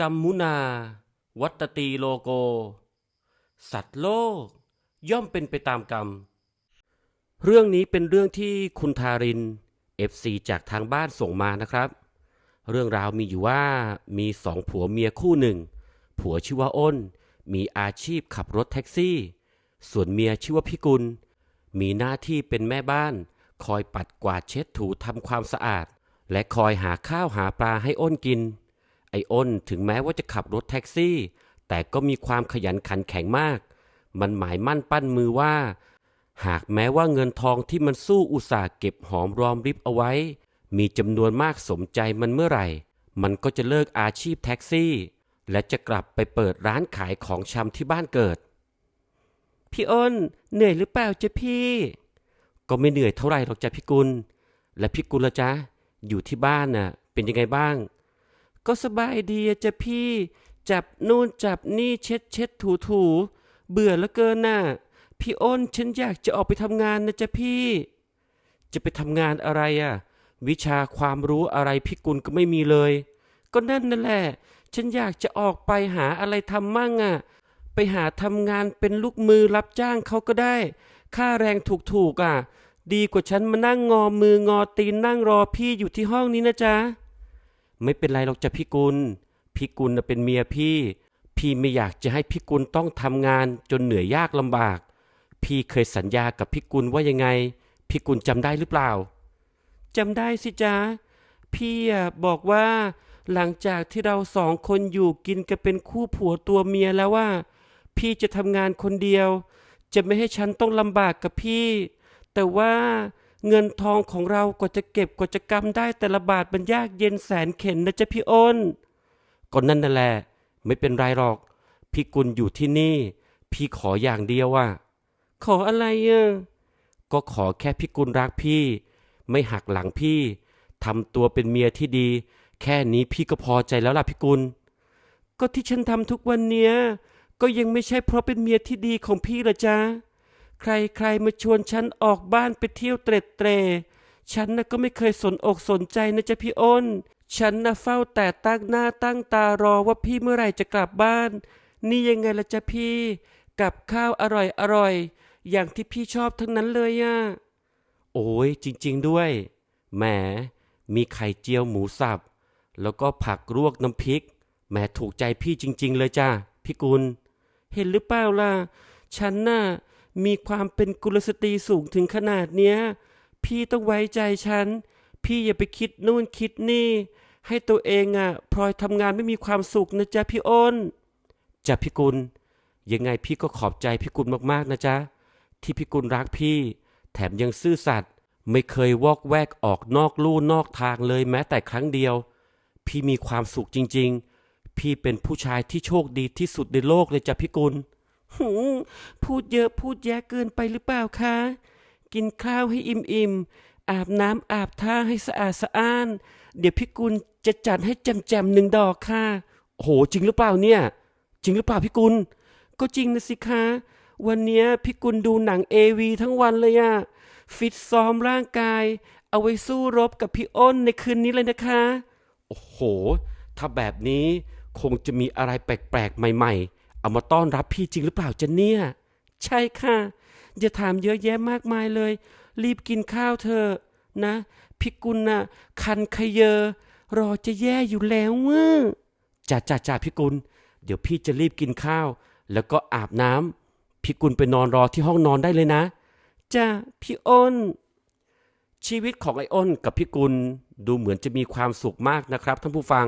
กัมมุนา วัตตีโลโก สัตว์โลก ย่อมเป็นไปตามกรรม เรื่องนี้เป็นเรื่องที่คุณทาริน FC จากทางบ้านส่งมานะครับ เรื่องราวมีอยู่ว่ามีสองผัวเมียคู่หนึ่ง ผัวชื่อว่าอ้น มีอาชีพขับรถแท็กซี่ ส่วนเมียชื่อว่าพิกุล มีหน้าที่เป็นแม่บ้าน คอยปัดกวาดเช็ดถูทำความสะอาด และคอยหาข้าวหาปลาให้อ้นกิน ไอ้อ้นถึงแม้ว่าจะขับรถแท็กซี่ แต่ก็มีความขยันขันแข็งมาก มันหมายมั่นปั้นมือว่า หากแม้ว่าเงินทองที่มันสู้อุตสาห์เก็บหอมรอมริบเอาไว้ มีจำนวนมากสมใจมันเมื่อไหร่ มันก็จะเลิกอาชีพแท็กซี่ และจะกลับไปเปิดร้านขายของชำที่บ้านเกิด พี่อ้นเหนื่อยหรือเปล่าจ๊ะพี่ ก็ไม่เหนื่อยเท่าไหร่หรอกจ้ะพี่กุล และพี่กุลละจ๊ะอยู่ที่บ้านน่ะเป็นยังไงบ้าง ก็สบายดีจ้ะพี่ จับนู่นจับนี่เช็ดเช็ดถูถูเบื่อเหลือเกินน่ะ พี่อ้นฉันอยากจะออกไปทำงานนะจ๊ะพี่ จะไปทำงานอะไรอะ วิชาความรู้อะไรพี่กุลก็ไม่มีเลย ก็นั่นนั่นแหละ ฉันอยากจะออกไปหาอะไรทำมั่งอะ ไปหาทำงานเป็นลูกมือรับจ้างเขาก็ได้ ค่าแรงถูกๆอะ ดีกว่าฉันมานั่งงอมืองอตีนนั่งรอพี่อยู่ที่ห้องนี้นะจ๊ะ ไม่เป็นไรหรอกจ้ะพี่กุล พี่กุลเป็นเมียพี่ พี่ไม่อยากจะให้พี่กุลต้องทำงานจนเหนื่อยยากลำบาก พี่เคยสัญญากับพี่กุลว่ายังไง พี่กุลจำได้หรือเปล่าจำได้สิจ๊ะพี่บอกว่าหลังจากที่เราสองคนอยู่กินกันเป็นคู่ผัวตัวเมียแล้วว่า พี่จะทำงานคนเดียว จะไม่ให้ฉันต้องลำบากกับพี่ แต่ว่า เงินทองของเรากว่าจะเก็บกว่าจะกำได้แต่ละบาทมันยากเย็นแสนเข็นนะจ๊ะพี่อ้นก็นั่นนั่นแหละไม่เป็นไรหรอก พี่กุลอยู่ที่นี่ พี่ขออย่างเดียวว่า ขออะไรอะก็ขอแค่พี่กุลรักพี่ ไม่หักหลังพี่ทำตัวเป็นเมียที่ดี แค่นี้พี่ก็พอใจแล้วล่ะพี่กุล ก็ที่ฉันทำทุกวันเนี้ยก็ยังไม่ใช่เพราะเป็นเมียที่ดีของพี่ละจ๊ะ ใครใครมาชวนฉันออกบ้านไปเที่ยวเตร็ดเตรฉันน่ะก็ไม่เคยสนอกสนใจนะจ๊ะพี่อ้น ฉันน่ะเฝ้าแต่ตั้งหน้าตั้งตารอว่าพี่เมื่อไหร่จะกลับบ้าน นี่ยังไงละจ๊ะพี่ กับข้าวอร่อยอร่อยอย่างที่พี่ชอบทั้งนั้นเลยอะโอ้ยจริง ๆด้วย แหม มีไข่เจียวหมูสับ แล้วก็ผักลวกน้ำพริก แหมถูกใจพี่จริง ๆ เลยจ้าพี่กุล เห็นหรือเปล่าล่ะ ฉันน่ะ มีความเป็นกุลสตรีสูงถึงขนาดเนี้ย พี่ต้องไว้ใจฉัน พี่อย่าไปคิดนู่นคิดนี่ ให้ตัวเองอะพลอยทำงานไม่มีความสุขนะจ๊ะพี่อ้นจ้ะพี่กุล ยังไงพี่ก็ขอบใจพี่กุลมากๆนะจ๊ะ ที่พี่กุลรักพี่ แถมยังซื่อสัตย์ไม่เคยวอกแวกออกนอกลู่นอกทางเลยแม้แต่ครั้งเดียว พี่มีความสุขจริง ๆ พี่เป็นผู้ชายที่โชคดีที่สุดในโลกเลยจ้ะพี่กุล หูพูดเยอะพูดแยะเกินไปหรือเปล่าคะ กินข้าวให้อิ่มๆ อาบน้ำอาบท่าให้สะอาดสะอ้าน เดี๋ยวพี่กุลจะจัดให้แจมๆหนึ่งดอกค่ะ โหจริงหรือเปล่าเนี่ย จริงหรือเปล่าพี่กุล ก็จริงนะสิคะ วันเนี้ยพี่กุลดูหนังเอวีทั้งวันเลยอะฟิตซ้อมร่างกาย เอาไว้สู้รบกับพี่อ้นในคืนนี้เลยนะคะ โอ้โห ถ้าแบบนี้คงจะมีอะไรแปลกๆ ใหม่ๆ เอามาต้อนรับพี่จริงหรือเปล่าจะเนี่ย ใช่ค่ะอย่าถามเยอะแยะมากมายเลย รีบกินข้าวเถอะนะพี่กุลน่ะคันขยเยอ รอจะแย่อยู่แล้วเว้อจ้าจ้าจ้าพี่กุล เดี๋ยวพี่จะรีบกินข้าว แล้วก็อาบน้ำพี่กุลไปนอนรอที่ห้องนอนได้เลยนะจ้าพี่อ้น ชีวิตของไอ้อ้นกับพี่กุลดูเหมือนจะมีความสุขมากนะครับท่านผู้ฟัง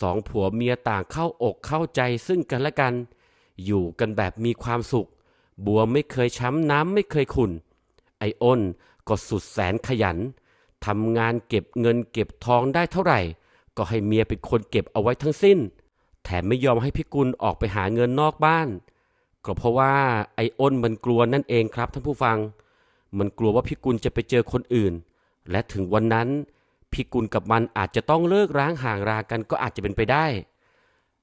สองผัวเมียต่างเข้าอกเข้าใจซึ่งกันและกัน อยู่กันแบบมีความสุข บัวไม่เคยช้ำน้ำไม่เคยขุนไออ้นก็สุดแสนขยันทำงานเก็บเงินเก็บทองได้เท่าไหร่ ก็ให้เมียเป็นคนเก็บเอาไว้ทั้งสิ้น แถมไม่ยอมให้พี่กุลออกไปหาเงินนอกบ้าน ก็เพราะว่าไอ้อ้นมันกลัวนั่นเองครับท่านผู้ฟัง มันกลัวว่าพี่กุลจะไปเจอคนอื่น และถึงวันนั้น พี่กุลกับมันอาจจะต้องเลิกร้างห่างรากันก็อาจจะเป็นไปได้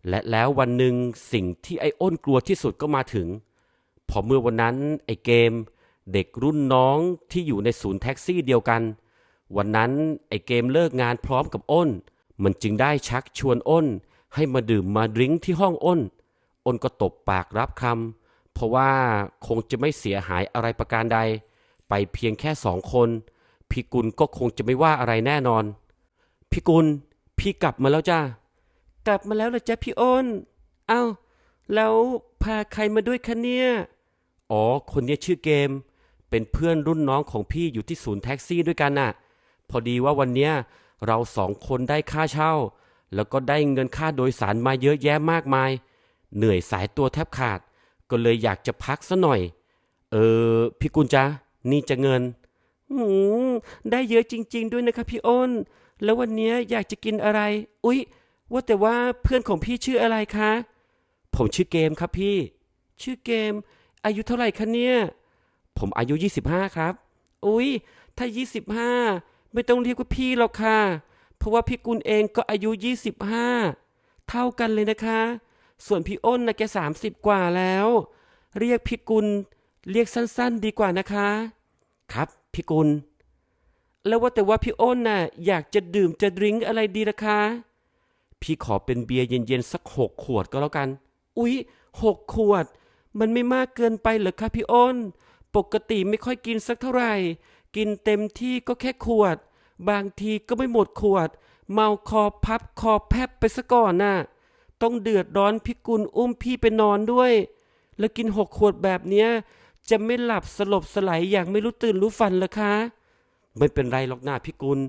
และแล้ววันหนึ่งสิ่งที่ไอ้อ้นกลัวที่สุดก็มาถึง พอเมื่อวันนั้นไอ้เกม เด็กรุ่นน้องที่อยู่ในศูนย์แท็กซี่เดียวกัน วันนั้นไอ้เกมเลิกงานพร้อมกับอ้น มันจึงได้ชักชวนอ้น ให้มาดื่มมาดริ้งที่ห้องอ้น อ้นก็ตบปากรับคำเพราะว่าคงจะไม่เสียหายอะไรประการใด ไปเพียงแค่สองคน พี่กุลก็คงจะไม่ว่าอะไรแน่นอน พี่กุล พี่กลับมาแล้วจ้ากลับมาแล้วเหรอจ๊ะพี่อ้น เอ้า แล้วพาใครมาด้วยคะเนี่ย อ๋อ คนนี้ชื่อเกม เป็นเพื่อนรุ่นน้องของพี่อยู่ที่ศูนย์แท็กซี่ด้วยกันน่ะ พอดีว่าวันเนี้ยเราสองคนได้ค่าเช่า แล้วก็ได้เงินค่าโดยสารมาเยอะแยะมากมาย เหนื่อยสายตัวแทบขาด ก็เลยอยากจะพักซะหน่อย เออ พี่กุลจ๊ะนี่จะเงิน หืมได้เยอะจริง ๆ ด้วยนะครับพี่อ้น แล้ววันเนี้ยอยากจะกินอะไร อุ๊ย ว่าแต่ว่าเพื่อนของพี่ชื่ออะไรคะ ผมชื่อเกมครับพี่ ชื่อเกม อายุเท่าไหร่คะเนี่ย ผมอายุ 25 ครับ อุ๊ย ถ้า 25 ไม่ต้องเรียกว่าพี่หรอกค่ะ เพราะว่าพี่กุลเองก็อายุ 25 เท่ากันเลยนะคะ ส่วนพี่อ้นนะแก 30 กว่าแล้ว เรียกพี่กุล เรียกสั้นๆ ดีกว่านะคะ ครับ พี่กุล แล้วว่าแต่ว่าพี่อ้นน่ะอยากจะดื่มจะดริงก์อะไรดีล่ะคะ พี่ขอเป็นเบียร์เย็นๆสักหกขวดก็แล้วกัน อุ๊ยหกขวด มันไม่มากเกินไปเหรอคะพี่อ้น ปกติไม่ค่อยกินสักเท่าไหร่ กินเต็มที่ก็แค่ขวด บางทีก็ไม่หมดขวด เมาคอพับคอแพบไปซะก่อนน่ะ ต้องเดือดร้อนพี่กุลอุ้มพี่ไปนอนด้วย แล้วกินหกขวดแบบเนี้ย จะไม่หลับสลบสลายอย่างไม่รู้ตื่นรู้ฝันเหรอคะ ไม่เป็นไรหรอกนะพี่กุล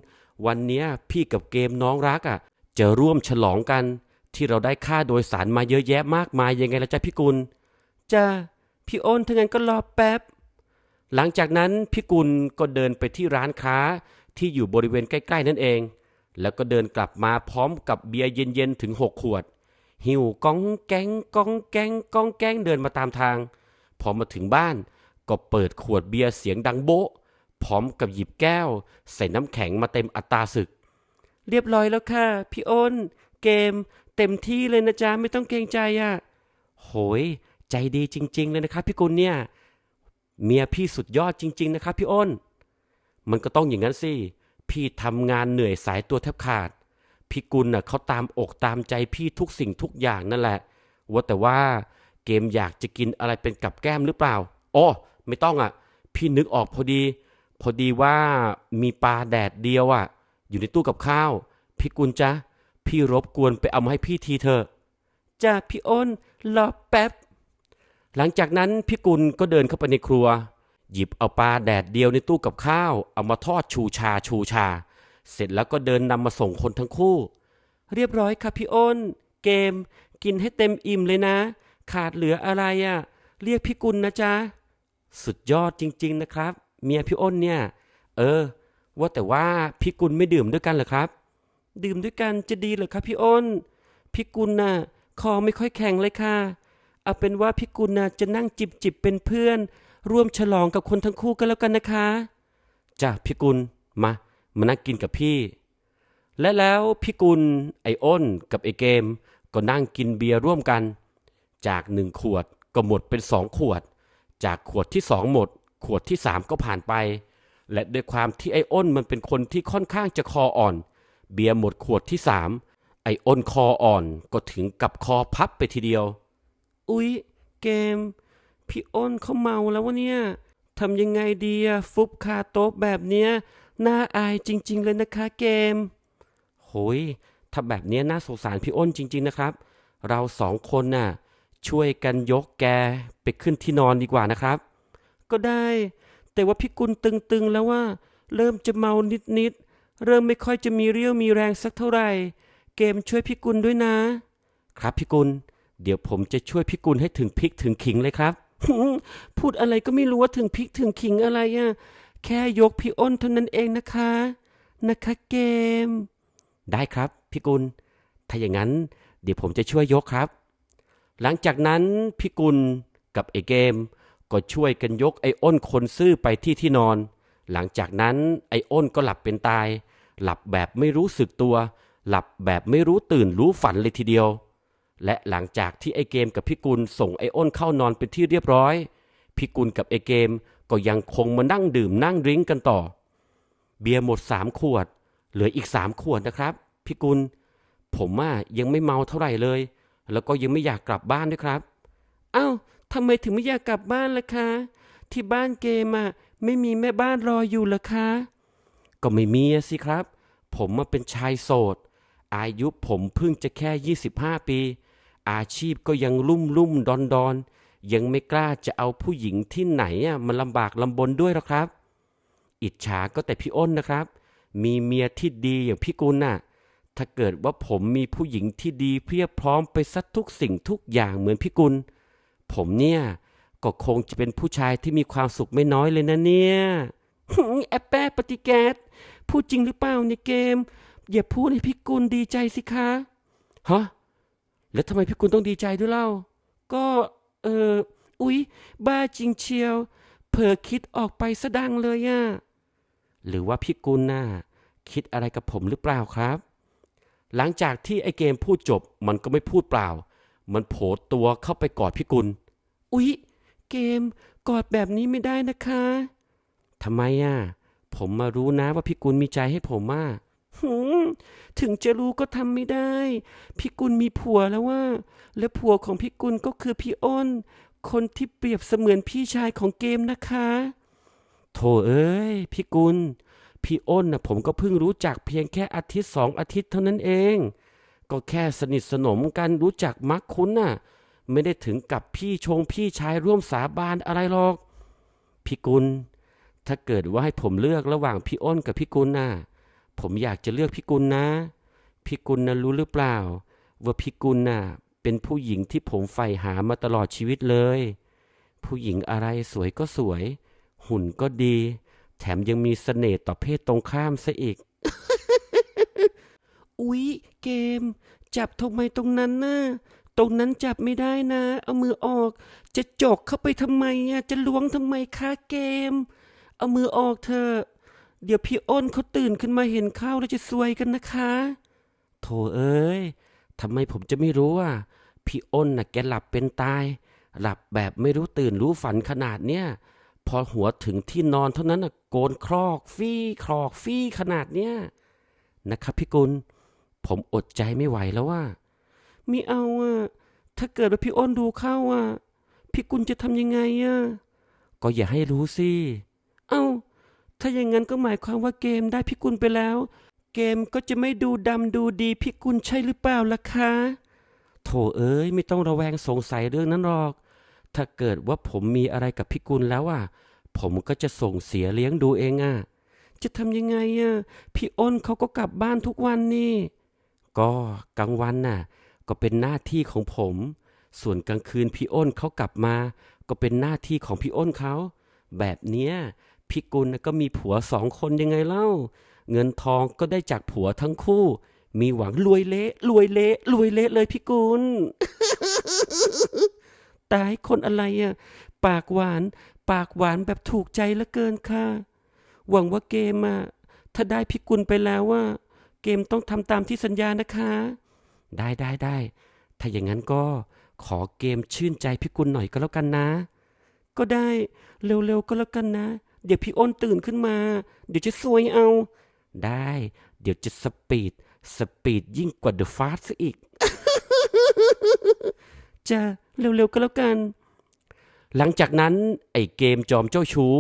วันนี้พี่กับเกมน้องรักอะ จะร่วมฉลองกัน ที่เราได้ค่าโดยสารมาเยอะแยะมากมายยังไงล่ะจ๊ะพี่กุลจ้าพี่อ้นถ้างั้นก็รอแป๊บ หลังจากนั้นพี่กุลก็เดินไปที่ร้านค้าที่อยู่บริเวณใกล้ ๆ นั่นเอง แล้วก็เดินกลับมาพร้อมกับเบียร์เย็นๆถึงหกขวด หิวก้องแกงก้องแกงก้องแกงเดินมาตามทาง พอมาถึงบ้าน ก็เปิดขวดเบียร์เสียงดังโบ๊ะพร้อมกับหยิบแก้ว ใส่น้ำแข็งมาเต็มอัตราศึก เรียบร้อยแล้วค่ะ พี่อ้น เกม เต็มที่เลยนะจ๊ะ ไม่ต้องเกรงใจอะ่ะ โหย ใจดีจริง ๆ เลยนะครับพี่กุลเนี่ย เมียพี่สุดยอดจริง ๆ นะครับพี่อ้น มันก็ต้องอย่างนั้นสิ พี่ทำงานเหนื่อยสายตัวแทบขาด พี่กุลน่ะเขาตามอกตามใจพี่ทุกสิ่งทุกอย่างนั่นแหละ ว่าแต่ว่า เกมอยากจะกินอะไรเป็นกับแก้มหรือเปล่าอ๋อไม่ต้องอะ พี่นึกออกพอดี พอดีว่ามีปลาแดดเดียวอะ อยู่ในตู้กับข้าว พี่กุลจ๊ะพี่รบกวนไปเอามาให้พี่ทีเถอะจ้าพี่อ้นรอแป๊บ หลังจากนั้นพี่กุลก็เดินเข้าไปในครัว หยิบเอาปลาแดดเดียวในตู้กับข้าว เอามาทอดชูชาชูชา เสร็จแล้วก็เดินนำมาส่งคนทั้งคู่ เรียบร้อยครับพี่อ้น เกม กินให้เต็มอิ่มเลยนะ ขาดเหลืออะไรอะ่ะ เรียกพี่กุลนะจ๊ะ สุดยอดจริง ๆ นะครับ เมียพี่อ้นเนี่ย เออ ว่าแต่ว่าพี่กุลไม่ดื่มด้วยกันเหรอครับ ดื่มด้วยกันจะดีเหรอครับพี่อ้น พี่กุลน่ะคอไม่ค่อยแข็งเลยค่ะ เอาเป็นว่าพี่กุลน่ะจะนั่งจิบจิบเป็นเพื่อน ร่วมฉลองกับคนทั้งคู่กันแล้วกันนะคะจ้ะพี่กุลมา มานั่งกินกับพี่ และแล้วพี่กุลไออ้นกับไอเกม ก็นั่งกินเบียร์ร่วมกัน จากหนึ่งขวดก็หมดเป็นสองขวด จากขวดที่สองหมด ขวดที่สามก็ผ่านไป และด้วยความที่ไอ้อ้นมันเป็นคนที่ค่อนข้างจะคออ่อน เบียร์หมดขวดที่สามไอ้อ้นคออ่อนก็ถึงกับคอพับไปทีเดียว อุ๊ย เกม พี่อ้นเขาเมาแล้ววะเนี่ยทำยังไงดีอะฟุบคาโต๊ะแบบเนี้ยน่าอายจริง ๆ เลยนะคะเกม โหย ถ้าแบบเนี้ยน่าสงสารพี่อ้นจริง ๆ นะครับ เราสองคนน่ะ ช่วยกันยกแกไปขึ้นที่นอนดีกว่านะครับ ก็ได้ แต่ว่าพี่กุลตึงๆแล้วว่า เริ่มจะเมานิดๆ เริ่มไม่ค่อยจะมีเรี่ยวมีแรงสักเท่าไหร่ เกมช่วยพี่กุลด้วยนะ ครับพี่กุล เดี๋ยวผมจะช่วยพี่กุลให้ถึงพริกถึงขิงเลยครับ พูดอะไรก็ไม่รู้ว่าถึงพริกถึงขิงอะไรอะ่ะ แค่ยกพี่อ้นเท่านั้นเองนะคะ นะคะเกม ได้ครับพี่กุล ถ้าอย่างนั้น เดี๋ยวผมจะช่วยยกครับ หลังจากนั้นพี่กุลกับไอ้เกม ก็ช่วยกันยกไอ้อ้นคนซื่อไปที่ที่นอน หลังจากนั้นไอ้อ้นก็หลับเป็นตาย หลับแบบไม่รู้สึกตัว หลับแบบไม่รู้ตื่นรู้ฝันเลยทีเดียว และหลังจากที่ไอ้เกมกับพี่กุลส่งไอ้อ้นเข้านอนเป็นที่เรียบร้อยพี่กุลกับไอ้เกมก็ยังคงมานั่งดื่มนั่งดริ้งกันต่อ เบียร์หมดสามขวด เหลืออีกสามขวดนะครับพี่กุล ผมอะยังไม่เมาเท่าไหร่เลย แล้วก็ยังไม่อยากกลับบ้านด้วยครับ เอ้าทำไมถึงไม่อยากกลับบ้านล่ะคะ ที่บ้านเกมอะไม่มีแม่บ้านรออยู่เหรอคะ ก็ไม่มีสิครับ ผมมาเป็นชายโสด อายุผมเพิ่งจะแค่ 25 ปี อาชีพก็ยังลุ่มลุ่มดอนดอนยังไม่กล้าจะเอาผู้หญิงที่ไหนอะมาลำบากลำบนด้วยหรอกครับ อิจฉาก็แต่พี่อ้นนะครับ มีเมียที่ดีอย่างพี่กุลน่ะ ถ้าเกิดว่าผมมีผู้หญิงที่ดีเพียบพร้อมไปสักทุกสิ่งทุกอย่างเหมือนพี่กุล ผมเนี่ยก็คงจะเป็นผู้ชายที่มีความสุขไม่น้อยเลยนะเนี่ยแอปแปะปฏิแกตพูดจริงหรือเปล่าในเกม อย่าพูดให้พี่กุลดีใจสิคะฮะแล้วทำไมพี่กุลต้องดีใจด้วยเล่า ก็เอออุ๊ย บ้าจริงเชียว เผลอคิดออกไปสะดังเลยอะหรือว่าพี่กุลน่ะคิดอะไรกับผมหรือเปล่าครับ หลังจากที่ไอเกมพูดจบมันก็ไม่พูดเปล่า มันโผล่ตัวเข้าไปกอดพี่กุล อุ๊ย เกมกอดแบบนี้ไม่ได้นะคะทำไมอะ ผมมารู้นะว่าพี่กุลมีใจให้ผมอะหืมถึงจะรู้ก็ทำไม่ได้ พี่กุลมีผัวแล้วว่า และผัวของพี่กุลก็คือพี่อ้น คนที่เปรียบเสมือนพี่ชายของเกมนะคะโถเอ้ย พี่กุล พี่อ้นนะผมก็เพิ่งรู้จักเพียงแค่อาทิตย์สองอาทิตย์เท่านั้นเอง ก็แค่สนิทสนมกันรู้จักมักคุ้นน่ะ ไม่ได้ถึงกับพี่ชงพี่ชายร่วมสาบานอะไรหรอก พี่กุล ถ้าเกิดว่าให้ผมเลือกระหว่างพี่อ้นกับพี่กุลน่ะ ผมอยากจะเลือกพี่กุลนะ พี่กุลนะรู้หรือเปล่า ว่าพี่กุลน่ะเป็นผู้หญิงที่ผมใฝ่หามาตลอดชีวิตเลย ผู้หญิงอะไรสวยก็สวย หุ่นก็ดี แถมยังมีเสน่ห์ต่อเพศตรงข้ามซะอีก อุ๊ย เกม จับทำไมตรงนั้นน่ะ ตรงนั้นจับไม่ได้นะ เอามือออก จะจกเข้าไปทำไมอะ จะล้วงทำไมคะเกม เอามือออกเถอะ เดี๋ยวพี่อ้นเขาตื่นขึ้นมาเห็นเข้าแล้วจะซวยกันนะคะโถเอ้ยทำไมผมจะไม่รู้อะ พี่อ้นน่ะแกหลับเป็นตาย หลับแบบไม่รู้ตื่นรู้ฝันขนาดเนี้ย พอหัวถึงที่นอนเท่านั้นน่ะโกนครอกฟี่ครอกฟี่ขนาดเนี้ยนะครับพี่กุล ผมอดใจไม่ไหวแล้วว่าม่เอาอะถ้าเกิดว่าพี่อ้นดูเข้าอะพี่กุลจะทำยังไงอะก็อย่าให้รู้สิเอ้า ถ้าอย่างนั้นก็หมายความว่าเกมได้พี่กุลไปแล้ว เกมก็จะไม่ดูดำดูดีพี่กุลใช่หรือเปล่าล่ะคะโถเอ้ยไม่ต้องระแวงสงสัยเรื่องนั้นหรอก ถ้าเกิดว่าผมมีอะไรกับพี่กุลแล้วอะผมก็จะส่งเสียเลี้ยงดูเองอะจะทำยังไงอะพี่อ้นเขาก็กลับบ้านทุกวันนี่ ก็กลางวันน่ะ ก็เป็นหน้าที่ของผม ส่วนกลางคืนพี่อ้นเขากลับมา ก็เป็นหน้าที่ของพี่อ้นเขาแบบเนี้ยพี่กุลก็มีผัวสองคนยังไงเล่า เงินทองก็ได้จากผัวทั้งคู่ มีหวังรวยเละรวยเละรวยเละเลยพี่กุล ตายคนอะไรอะ ปากหวาน ปากหวานแบบถูกใจเหลือเกินค่ะ หวังว่าเกมอะ ถ้าได้พี่กุลไปแล้วว่า เกมต้องทำตามที่สัญญานะคะ ได้ได้ได้ ถ้าอย่างนั้นก็ขอเกมชื่นใจพี่กุลหน่อยก็แล้วกันนะ ก็ได้ เร็วๆก็แล้วกันนะ เดี๋ยวพี่อ้นตื่นขึ้นมา เดี๋ยวจะซวยเอา ได้ เดี๋ยวจะสปีด สปีดยิ่งกว่าเดอะฟาสซะอีก จะเร็วๆก็แล้วกัน หลังจากนั้นไอ้เกมจอมเจ้าชู้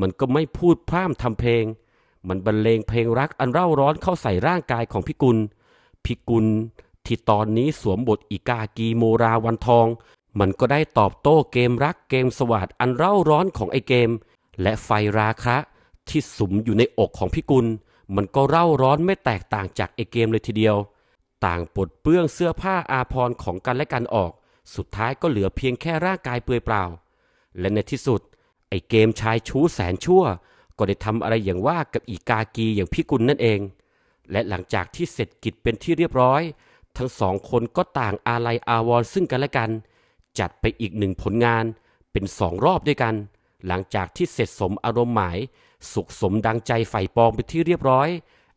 มันก็ไม่พูดพร่ำทำเพลง มันบรรเลงเพลงรักอันเร่าร้อนเข้าใส่ร่างกายของพิกุล พิกุลที่ตอนนี้สวมบทอีกากีโมราวันทอง มันก็ได้ตอบโต้เกมรักเกมสวัสดอันเร่าร้อนของไอเกม และไฟราคะที่สุมอยู่ในอกของพิกุล มันก็เร่าร้อนไม่แตกต่างจากไอเกมเลยทีเดียว ต่างปลดเปลื้องเสื้อผ้าอาภรของกันและกันออก สุดท้ายก็เหลือเพียงแค่ร่างกายเปลือยเปล่า และในที่สุด ไอ้เกมชายชู้แสนชั่ว ก็ได้ทำอะไรอย่างว่ากับอีกากีอย่างพี่กุลนั่นเอง และหลังจากที่เสร็จกิจเป็นที่เรียบร้อย ทั้งสองคนก็ต่างอาลัยอาวรซึ่งกันและกัน จัดไปอีกหนึ่งผลงานเป็นสองรอบด้วยกัน หลังจากที่เสร็จสมอารมณ์หมาย สุขสมดังใจใฝ่ปองเป็นที่เรียบร้อย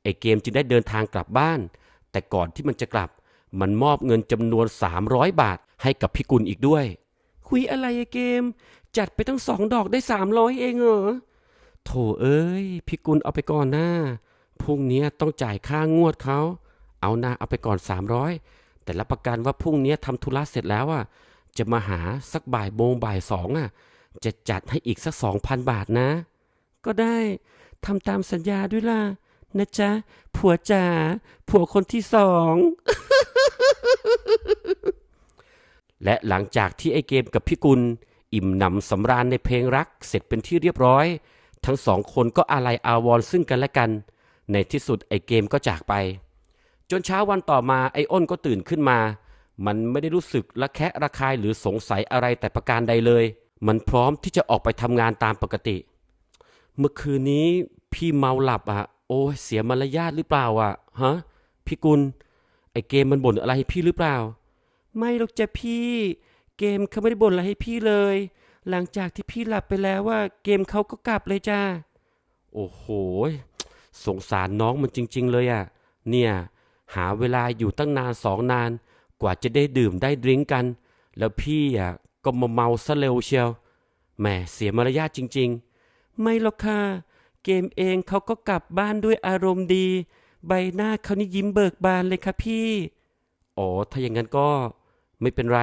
ไอ้เกมจึงได้เดินทางกลับบ้าน แต่ก่อนที่มันจะกลับ มันมอบเงินจำนวน 300 บาท ให้กับพี่กุลอีกด้วย คุยอะไรอะเกม จัดไปตั้งสองดอกได้300เองเหรอโถเอ้ยพี่กุลเอาไปก่อนหน้าพรุ่งนี้ต้องจ่ายค่างวดเขาเอานาเอาไปก่อน300แต่รับประกันว่าพรุ่งนี้ทำธุระเสร็จแล้วอะจะมาหาสักบ่ายโมงบ่ายสองอะ จะจัดให้อีกสักสองพันบาทนะ ก็ได้ทำตามสัญญาด้วยล่ะนะจ๊ะ ผัวจ๋าผัวคนที่สอง และหลังจากที่ไอเกมกับพี่กุล อิ่มหนำสำราญในเพลงรักเสร็จเป็นที่เรียบร้อย ทั้งสองคนก็อาลัยอาวรณ์ซึ่งกันและกัน ในที่สุดไอเกมก็จากไป จนเช้าวันต่อมาไออ้นก็ตื่นขึ้นมา มันไม่ได้รู้สึกระแคะระคายหรือสงสัยอะไรแต่ประการใดเลย มันพร้อมที่จะออกไปทำงานตามปกติ เมื่อคืนนี้พี่เมาหลับอะโอ้เสียมารยาทหรือเปล่าอะฮะพี่กุลไอเกมมันบ่นอะไรให้พี่หรือเปล่า ไม่หรอกจ้ะพี่ เกมเขาไม่ได้บ่นอะไรให้พี่เลย หลังจากที่พี่หลับไปแล้วว่า เกมเขาก็กลับเลยจ้าโอ้โห สงสารน้องมันจริง ๆ เลยอะ เนี่ย หาเวลาอยู่ตั้งนานสองนาน กว่าจะได้ดื่มได้ดริ้งกัน แล้วพี่อะก็มาเมาซะเร็วเชียว แหมเสียมารยาทจริง ๆ ไม่หรอกค่ะ เกมเองเขาก็กลับบ้านด้วยอารมณ์ดี ใบหน้าเขานี่ยิ้มเบิกบานเลยค่ะพี่ อ๋อ ถ้าอย่างนั้นก็ ไม่เป็นไร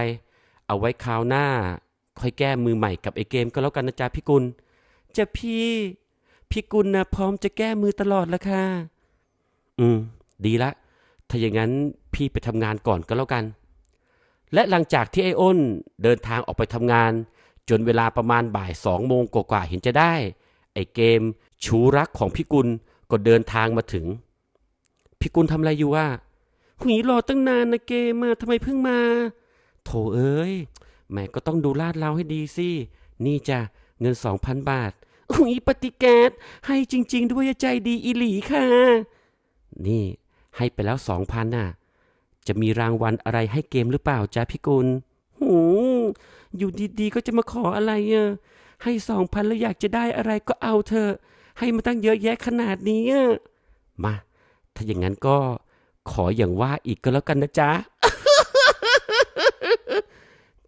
เอาไว้คราวหน้า ค่อยแก้มือใหม่กับไอเกมก็แล้วกันนะจ๊ะพี่กุลจะพี่ พี่กุลนะพร้อมจะแก้มือตลอดแล้วค่ะ อืม ดีละ ถ้าอย่างนั้นพี่ไปทำงานก่อนก็แล้วกัน และหลังจากที่ไอ้อ้นเดินทางออกไปทำงาน จนเวลาประมาณบ่ายสองโมงกว่าๆเห็นจะได้ ไอ้เกม ชูรักของพี่กุลก็เดินทางมาถึง พี่กุลทำอะไรอยู่วะหุยรอตั้งนานนะเกมมาทำไมเพิ่งมา โถเอ้ยแม่ก็ต้องดูลาดเราให้ดีสิ นี่จ้ะเงินสองพันบาทหุยปฏิแกตให้จริง ๆ ด้วยใจดีอีหลีค่ะ นี่ให้ไปแล้วสองพันน่ะ จะมีรางวัลอะไรให้เกมหรือเปล่าจ๊ะพี่กุลหูอยู่ดีๆ ก็จะมาขออะไรอะให้สองพันแล้วอยากจะได้อะไรก็เอาเถอะ ให้มาตั้งเยอะแยะขนาดนี้อะมา ถ้าอย่างนั้นก็ขออย่างว่าอีกก็แล้วกันนะจ๊ะ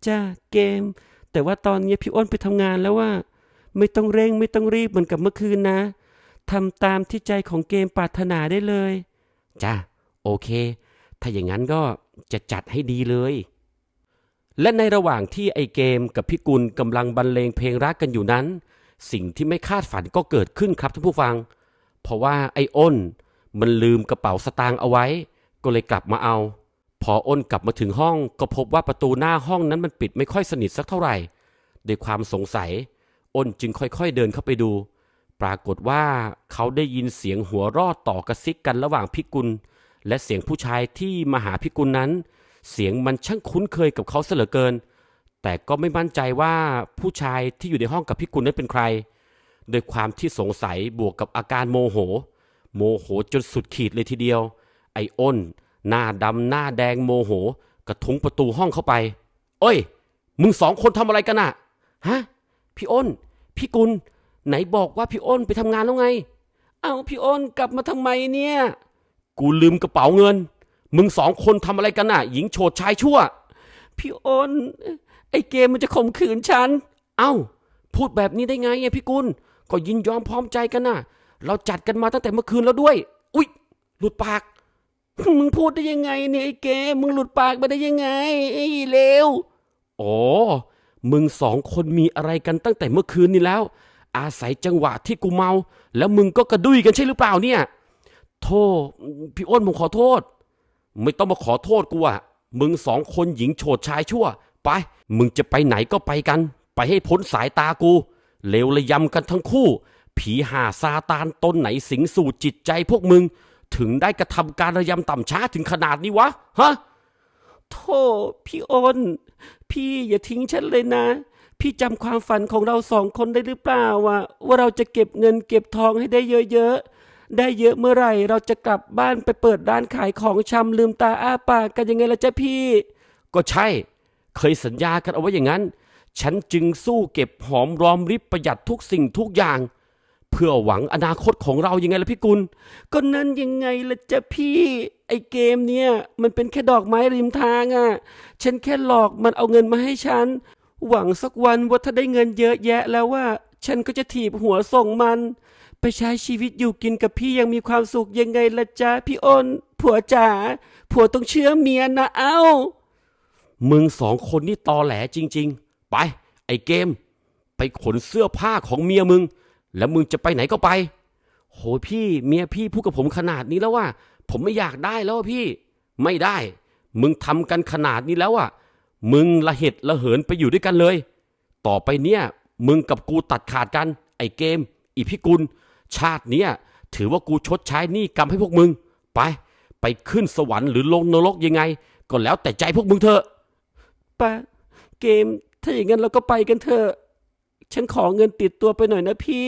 จ้าเกม แต่ว่าตอนนี้พี่อ้นไปทำงานแล้วว่า ไม่ต้องเร่งไม่ต้องรีบเหมือนกับเมื่อคืนนะทำตามที่ใจของเกมปรารถนาได้เลยจ้าโอเค ถ้าอย่างนั้นก็จะจัดให้ดีเลย และในระหว่างที่ไอเกมกับพี่กุลกำลังบรรเลงเพลงรักกันอยู่นั้น สิ่งที่ไม่คาดฝันก็เกิดขึ้นครับท่านผู้ฟัง เพราะว่าไออ้น มันลืมกระเป๋าสตางค์เอาไว้ ก็เลยกลับมาเอา พออ้นกลับมาถึงห้องก็พบว่าประตูหน้าห้องนั้นมันปิดไม่ค่อยสนิทสักเท่าไหร่ด้วยความสงสัย อ้นจึงค่อยๆเดินเข้าไปดู ปรากฏว่าเขาได้ยินเสียงหัวรอดต่อกระซิกกันระหว่างพิกุล และเสียงผู้ชายที่มาหาพิกุลนั้น เสียงมันช่างคุ้นเคยกับเขาเสลือเกิน แต่ก็ไม่มั่นใจว่าผู้ชายที่อยู่ในห้องกับพิกุลนั้นเป็นใครโดยความที่สงสัยบวกกับอาการโมโห โมโหจนสุดขีดเลยทีเดียว ไอ้อ้น หน้าดำหน้าแดงโมโห กระทุ้งประตูห้องเข้าไป เอ้ย มึงสองคนทำอะไรกันอะฮะ พี่อ้น พี่กุล ไหนบอกว่าพี่อ้นไปทำงานแล้วไง เอาพี่อ้นกลับมาทำไมเนี่ย กูลืมกระเป๋าเงิน มึงสองคนทำอะไรกันน่ะหญิงโฉดชายชั่ว พี่อ้น ไอ้เกมมันจะข่มขืนฉัน เอ้า พูดแบบนี้ได้ไงอะพี่กุล ก็ยินยอมพร้อมใจกันน่ะ เราจัดกันมาตั้งแต่เมื่อคืนแล้วด้วย อุ๊ย หลุดปาก มึงพูดได้ยังไงเนี่ยไอ้เกมมึงหลุดปากไปได้ยังไงไอ้เลวอ๋อ มึงสองคนมีอะไรกันตั้งแต่เมื่อคืนนี้แล้ว อาศัยจังหวะที่กูเมา แล้วมึงก็กระดุยกันใช่หรือเปล่าเนี่ย โทษพี่อ้นผมขอโทษ ไม่ต้องมาขอโทษกูอะมึงสองคนหญิงโฉดชายชั่ว ไป มึงจะไปไหนก็ไปกัน ไปให้พ้นสายตากู เลวระยำกันทั้งคู่ ผีหาซาตานตนไหนสิงสู่จิตใจพวกมึง ถึงได้กระทำการระยำต่ำช้าถึงขนาดนี้วะ ฮะโธ่พี่อ้น พี่อย่าทิ้งฉันเลยนะ พี่จำความฝันของเราสองคนได้หรือเปล่าวะว่าเราจะเก็บเงินเก็บทองให้ได้เยอะๆ ได้เยอะเมื่อไหร่ เราจะกลับบ้านไปเปิดร้านขายของชำลืมตาอ้าปากกันยังไงล่ะจ๊ะพี่ ก็ใช่ เคยสัญญากันเอาไว้อย่างนั้น ฉันจึงสู้เก็บหอมรอมริบประหยัดทุกสิ่งทุกอย่าง เพื่อหวังอนาคตของเรายังไงล่ะพี่กุล ก็นั่นยังไงล่ะจ๊ะพี่ไอเกมเนี่ยมันเป็นแค่ดอกไม้ริมทางอะ่ะ ฉันแค่หลอกมันเอาเงินมาให้ฉัน หวังสักวันว่าถ้าได้เงินเยอะแยะแล้วว่า ฉันก็จะถีบหัวส่งมัน ไปใช้ชีวิตอยู่กินกับพี่ยังมีความสุขยังไงล่ะจ๊ะพี่อ้น ผัวจ๋าผัวต้องเชื่อเมียนะเอ้า มึงสองคนนี่ตอแหลจริง ๆ ไป ไอ้เกม ไปขนเสื้อผ้าของเมียมึง แล้วมึงจะไปไหนก็ไป โหพี่เมียพี่พูดกับผมขนาดนี้แล้วว่า ผมไม่อยากได้แล้วพี่ไม่ได้ มึงทำกันขนาดนี้แล้วอะมึงละเหตุละเหินไปอยู่ด้วยกันเลย ต่อไปเนี่ย มึงกับกูตัดขาดกัน ไอ้เกม อีพิกุล ชาติเนี้ยถือว่ากูชดใช้หนี้กรรมให้พวกมึง ไป ไปขึ้นสวรรค์หรือลงนรกยังไง ก็แล้วแต่ใจพวกมึงเถอะป้าเกม ถ้าอย่างนั้นเราก็ไปกันเถอะ ฉันขอเงินติดตัวไปหน่อยนะพี่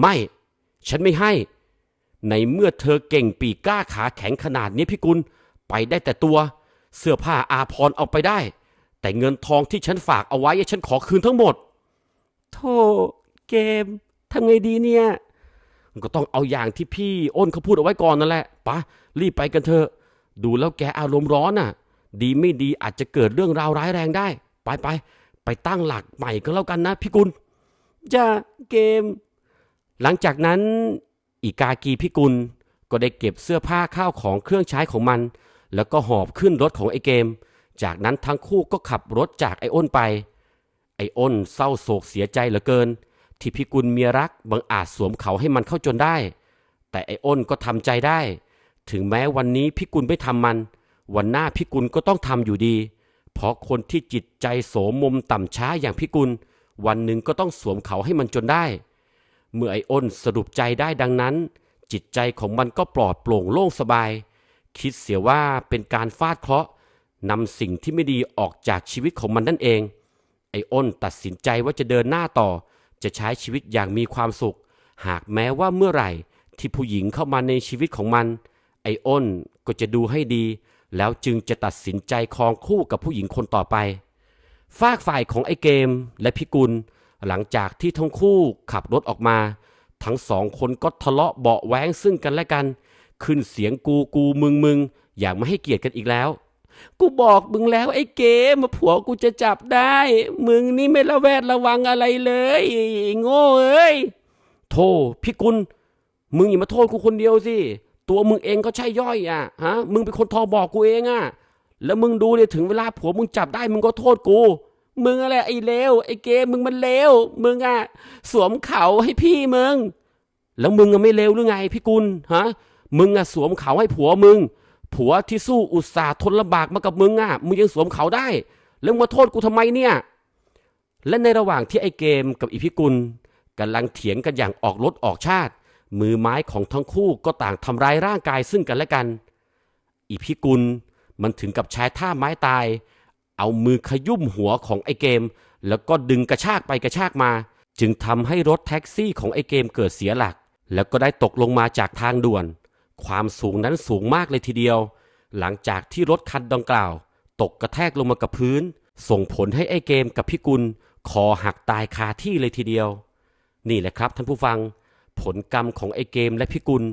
ไม่ ฉันไม่ให้ ในเมื่อเธอเก่งปีกกล้าขาแข็งขนาดนี้พี่กุล ไปได้แต่ตัว เสื้อผ้าอาพรณ์เอาไปได้ แต่เงินทองที่ฉันฝากเอาไว้ฉันขอคืนทั้งหมด โธ่เกมทำไงดีเนี่ย ก็ต้องเอาอย่างที่พี่อ้นเขาพูดเอาไว้ก่อนนั่นแหละปะรีบไปกันเถอะ ดูแล้วแกอารมณ์ร้อนน่ะ ดีไม่ดีอาจจะเกิดเรื่องราวร้ายแรงได้ ไปไปไปตั้งหลักใหม่ก็แล้วกันนะพี่กุล จ้าเกม หลังจากนั้นอีกากีพิกุลก็ได้เก็บเสื้อผ้าข้าวของเครื่องใช้ของมัน แล้วก็หอบขึ้นรถของไอเกม จากนั้นทั้งคู่ก็ขับรถจากไออ้นไป ไออ้นเศร้าโศกเสียใจเหลือเกิน ที่พิกุลเมียรักบังอาจสวมเขาให้มันเข้าจนได้ แต่ไออ้นก็ทำใจได้ ถึงแม้วันนี้พิกุลไม่ทำมัน วันหน้าพิกุลก็ต้องทำอยู่ดี เพราะคนที่จิตใจโสมมต่ำช้าอย่างพิกุล วันหนึ่งก็ต้องสวมเขาให้มันจนได้ เมื่อไอ้อ้นสรุปใจได้ดังนั้น จิตใจของมันก็ปลอดโปร่งโล่งสบาย คิดเสียว่าเป็นการฟาดเคราะห์นำสิ่งที่ไม่ดีออกจากชีวิตของมันนั่นเอง ไอ้อ้นตัดสินใจว่าจะเดินหน้าต่อ จะใช้ชีวิตอย่างมีความสุข หากแม้ว่าเมื่อไหร่ที่ผู้หญิงเข้ามาในชีวิตของมัน ไอ้อ้นก็จะดูให้ดี แล้วจึงจะตัดสินใจครองคู่กับผู้หญิงคนต่อไป ฝากฝ่ายของไอ้เกมและพิกุล หลังจากที่ทั้งคู่ขับรถออกมา ทั้งสองคนก็ทะเลาะเบาะแว้งซึ่งกันและกัน ขึ้นเสียงกูกูมึงมึงอย่างไม่ให้เกียรติกันอีกแล้ว กูบอกมึงแล้วไอ้เกมมาผัวกูจะจับได้ มึงนี่ไม่ระแวดระวังอะไรเลยโง่เอ้ยโธ่พิกุล มึงอย่ามาโทษกูคนเดียวสิ ตัวมึงเองก็ใช่ย่อยอะฮะ มึงเป็นคนทรบอกกูเองอะ แล้วมึงดูเนี่ยถึงเวลาผัวมึงจับได้มึงก็โทษกู มึงอะไรไอ้เลวไอ้เกมมึงมันเลวมึงอะสวมเขาให้พี่มึง แล้วมึงอะไม่เลวหรือไงพี่กุลฮะมึงอะสวมเขาให้ผัวมึง ผัวที่สู้อุตส่าห์ทนลำบากมากับมึงอะมึงยังสวมเขาได้ แล้วมาโทษกูทำไมเนี่ย และในระหว่างที่ไอ้เกมกับอีพิกุลกำลังเถียงกันอย่างออกรถออกชาติ มือไม้ของทั้งคู่ก็ต่างทำร้ายร่างกายซึ่งกันและกัน อีพิกุลมันถึงกับใช้ท่าไม้ตาย เอามือขยุ่มหัวของไอ้เกม แล้วก็ดึงกระชากไปกระชากมา จึงทำให้รถแท็กซี่ของไอ้เกมเกิดเสียหลัก แล้วก็ได้ตกลงมาจากทางด่วน ความสูงนั้นสูงมากเลยทีเดียว หลังจากที่รถคันดังกล่าว ตกกระแทกลงมากับพื้น ส่งผลให้ไอ้เกมกับพี่กุลคอหักตายคาที่เลยทีเดียว นี่แหละครับท่านผู้ฟัง ผลกรรมของไอ้เกมและพี่กุล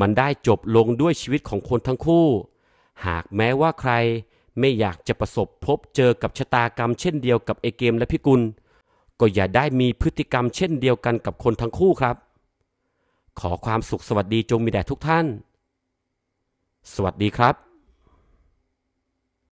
มันได้จบลงด้วยชีวิตของคนทั้งคู่ หากแม้ว่าใคร ไม่อยากจะประสบพบเจอกับชะตากรรมเช่นเดียวกับไอเกมและพี่กุล ก็อย่าได้มีพฤติกรรมเช่นเดียวกันกับคนทั้งคู่ครับ ขอความสุขสวัสดีจงมีแด่ทุกท่าน สวัสดีครับ